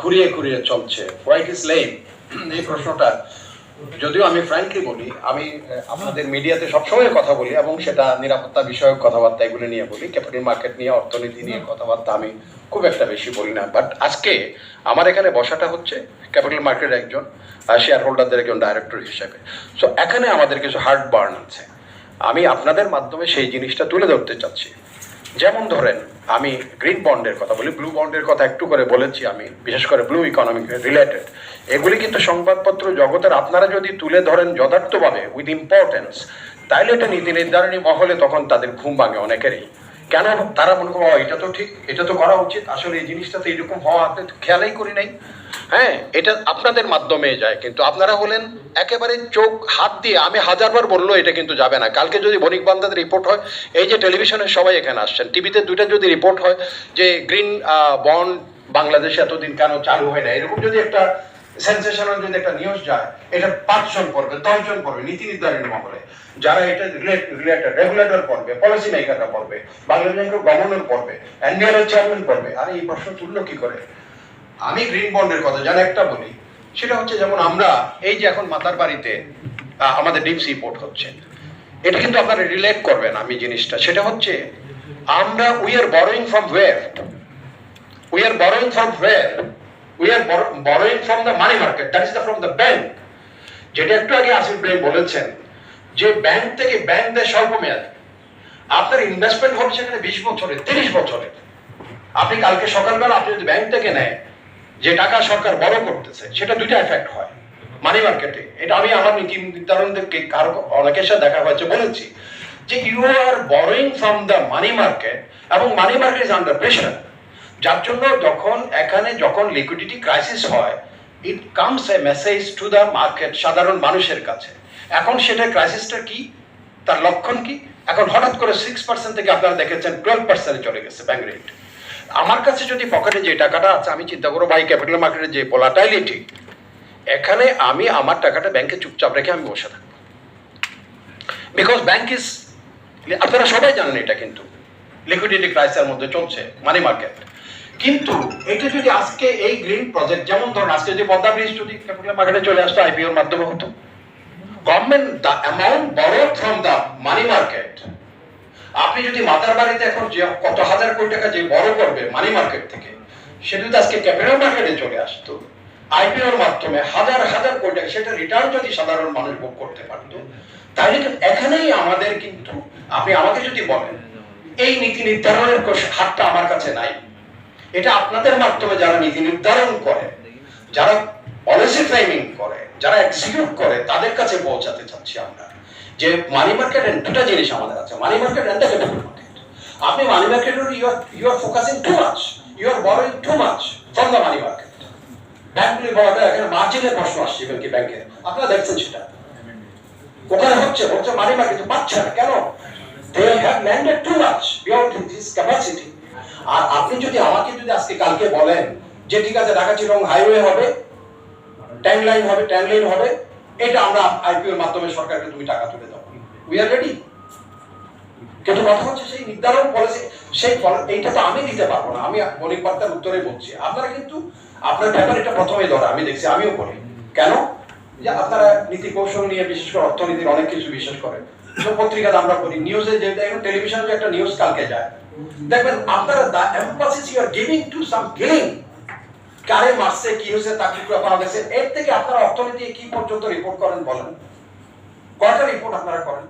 ঘুরিয়ে ঘুরিয়ে চলছে। হোয়াইট ইজ লেম এই প্রশ্নটা যদিও আমি ফ্র্যাঙ্কলি বলি, আমি আপনাদের মিডিয়াতে সবসময় কথা বলি এবং সেটা নিরাপত্তা বিষয়ক কথাবার্তা এগুলো নিয়ে বলি ক্যাপিটাল মার্কেট নিয়ে, অর্থনীতি নিয়ে কথাবার্তা আমি খুব একটা বেশি বলি না। বাট আজকে আমার এখানে বসাটা হচ্ছে ক্যাপিটাল মার্কেটের একজন শেয়ার হোল্ডারদের একজন ডাইরেক্টর হিসেবে। সো এখানে আমাদের কিছু হার্ড বার্ন আছে। আমি আপনাদের মাধ্যমে সেই জিনিসটা তুলে ধরতে চাচ্ছি। যেমন ধরেন, আমি গ্রিন বন্ডের কথা বলি ব্লু বন্ডের কথা একটু করে বলেছি আমি, বিশেষ করে ব্লু ইকোনমি রিলেটেড এগুলি কিন্তু সংবাদপত্র জগতের আপনারা যদি তুলে ধরেন যথার্থভাবে উইথ ইম্পর্টেন্স তাইলে এটা নীতি নির্ধারণী মহলে তখন তাদের ঘুম ভাঙে অনেকেরই। কেন? তারা মনে করো এটা তো ঠিক, এটা তো করা উচিত। আসলে এই জিনিসটা তো এরকম হওয়া, আপনি তো খেয়ালই করি নাই। হ্যাঁ এটা আপনাদের মাধ্যমে যায়, কিন্তু আপনারা হলেন একেবারে চোখ, হাত দিয়ে, আমি হাজারবার বলল, এটা কিন্তু যাবে না। কালকে যদি বণিক বান্ধাদের রিপোর্ট হয়, এই যে টেলিভিশনে সবাই এখানে আসছেন, টিভিতে দুইটা যদি রিপোর্ট হয় যে গ্রিন বন্ড বাংলাদেশে এতদিন কেন চালু হয় না, এরকম যদি একটা সেন্সেশনাল যদি একটা নিউজ যায়, এটা পাঁচজন পড়বে, দশজন পড়বে, নীতি নির্ধারণী মহলে। যারা এটা রিলেটেড রেগুলেটর পড়বে পলিসি মেকাররা পড়বে, বাংলাদেশ ব্যাংকের গভর্নর পড়বে এনবিআর চেয়ারম্যান পড়বে। আর, এই প্রশ্ন তুললো কি করে? আমি গ্রিন বন্ডের কথা যেন একটা বলি, সেটা হচ্ছে যেমন আমরা, এই যে এখন মাতার বাড়িতে আমাদের ডিপ সি পোর্ট হচ্ছে, এটা কিন্তু আপনারা রিলেট করবেন আমি জিনিসটা। সেটা হচ্ছে, আমরা we are borrowing from where we are borrowing from where we are borrowing from the money market that is the from the bank যেটা একটু আগে আসিফ ভাই বলেছেন যে ব্যাংক থেকে ব্যাংক দেয় স্বল্প মেয়াদে আপনার ইনভেস্টমেন্ট হবে সেখানে বিশ বছরে তিরিশ বছরে আপনি কালকে সকালবেলা আপনি যদি ব্যাংক থেকে নেয় যে টাকা সরকার বড় করতেছে, সেটা দুইটা এফেক্ট হয়। মানি মার্কেটে এটা আমি আমার নীতি নির্ধারণদেরকে কারও অনেকের সাথে দেখা হয়েছে, বলেছি যে you are borrowing from the money market এবং money market is under pressure যার জন্য যখন এখানে যখন লিকুইডিটি ক্রাইসিস হয় it comes a message to the market সাধারণ মানুষের কাছে। এখন সেটা ক্রাইসিসটা কি? তার লক্ষণ কি? এখন হঠাৎ করে সিক্স পার্সেন্ট থেকে আপনারা দেখেছেন টুয়েলভ পার্সেন্টে চলে গেছে ব্যাংক রেট আমার কাছে যদি পকেটে যে টাকাটা আছে, আমি চিন্তা করব, ভাই ক্যাপিটাল মার্কেটের যে পোলাটাইলিটি এখানে আমি আমার টাকাটা ব্যাংকে চুপচাপ রেখে আমি বসে থাকব। বিকজ ব্যাংক ইজ আপনারা সবাই জানেন এটা কিন্তু। লিকুইডিটি ক্রাইসিসের মধ্যে চলছে মানি মার্কেট কিন্তু এটা যদি আজকে এই গ্রিন প্রজেক্ট যেমন ধরুন আজকে যদি পদ্মা ব্রিজ যদি ক্যাপিটাল মার্কেটে চলে আসতো আইপিওর মাধ্যমে হতো। Government the amount borrowed from the money market আপনি যদি মাতার বাড়িতে এখন যে কত হাজার কোটি টাকা যে বড় করবে মানি মার্কেট থেকে সেটা যদি আজকে ক্যাপিটাল মার্কেটে চলে আসতো আইপিওর মাধ্যমে হাজার হাজার কোটি টাকা, সেটা রিটার্ন যদি সাধারণ মানুষ ভোগ করতে পারতো, তাহলে এখানেই আমাদের কিন্তু, আপনি আমাকে যদি বলেন, এই নীতি নির্ধারণের হাতটা আমার কাছে নাই। এটা আপনাদের মাধ্যমে যারা নীতি নির্ধারণ করে, যারা পলিসি ফ্রেমিং করে, যারা এক্সিকিউট করে, তাদের কাছে পৌঁছাতে চাচ্ছি আমরা। যে মানি মার্কেট এন্ড দুটা জিনিস আমাদের আছে। Money market and the market আপনি money market you are you are focusing too much you are borrowing too much from the money market ব্যাংকগুলি বড় এখানে মার্জিনের প্রশ্ন আসছে ব্যাংকে আপনারা দেখছেন সেটা। ওখানে হচ্ছে? হচ্ছে মানি মার্কেট পাচ্ছে না। কেন? They have landed too much beyond this capacity আর আপনি যদি আমাকে যদি আজকে কালকে বলেন যে ঠিক আছে ঢাকা চিরং হাইওয়ে হবে ট্যাং লাইন হবে ট্যাং লাইন হবে, এটা আমরা আইপিও এর মাধ্যমে সরকারকে তুমি টাকা তুলে দাও। উই আর রেডি কিন্তু কথা হচ্ছে সেই নির্ধারণ পলিসি সেই এইটা তো আমি দিতে পারব না। আমি বণিক বার্তার উত্তরে বলছি। আপনারা কিন্তু, আপনার ব্যাপার এটা প্রথমেই ধরা, আমি দেখছি, আমিও করি। কেন? যে আপনারা নীতি কৌশল নিয়ে, বিশেষ করে অর্থনীতির অনেক কিছু বিশ্বাস করেন। পত্রিকাতে আমরা করি নিউজে যেটা এখন টেলিভিশনে একটা নিউজ কালকে যায়। দেখবেন, আপনারা the emphasis you are giving to some gain কারে মারছে, কি হয়েছে তা কি করে পাওয়া গেছে, এর থেকে আপনারা অর্থনীতি কি পর্যন্ত রিপোর্ট করেন বলেন? কয়টা রিপোর্ট আপনারা করেন?